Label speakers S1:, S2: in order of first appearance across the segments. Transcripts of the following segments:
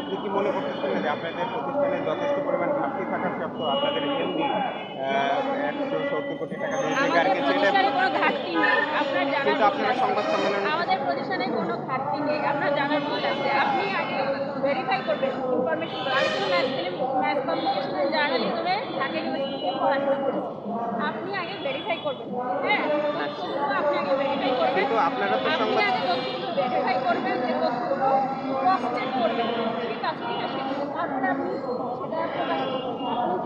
S1: আপনি কি মনে আপনাদের প্রতিষ্ঠানে যথেষ্ট পরিমাণ ঘাটতি থাকা সত্ত্বেও আপনাদের এমনি একশো সত্তর কোটি টাকা দিয়ে
S2: আমাদের
S1: আর কিছু এটা
S2: প্রতিষ্ঠানে কোনো ঘাটতি নেই। আপনার জানার
S1: কিন্তু আপনারা সংবাদ সম্মেলন
S2: আমাদের প্রতিষ্ঠানে কোনো ঘাটতি নেই। আপনার জানার ভুল আছে। আপনি আগে ভেরিফাই করবেন। ইনফরমেশন আমি তো ম্যাথ ফিল্ম ম্যাথ কমিউনিকেশন জার্নালিজমে ঢাকা ইউনিভার্সিটিতে পড়াশোনা করেছি আপনি আগে ভেরিফাই করবেন। হ্যাঁ? আপনি আগে ভেরিফাই করবেন।
S1: কিন্তু আপনারা তো
S2: আপনি
S1: সংবাদ-
S2: আগে তথ্যগুলো ভেরিফাই করবেন যে তথ্যগুলো ক্রস চেক করবেন। ঠিক আছে ঠিক আছে। তারপরে আপনি সেটা প্রকাশ করবেন আপনি যে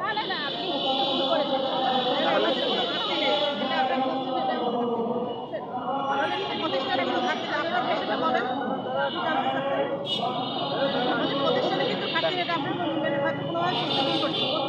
S2: না না না আপনি ভুল করেছেন আমাদের কোনো ঘাটতি নেই এটা আপনার প্রস্তুতি দেওয়া আমাদের প্রতিষ্ঠানে কোনো ঘাটতি নেই আপনারা সেটা বলেন আমাদের প্রতিষ্ঠানে কিন্তু নেই এটা আমরা কোনো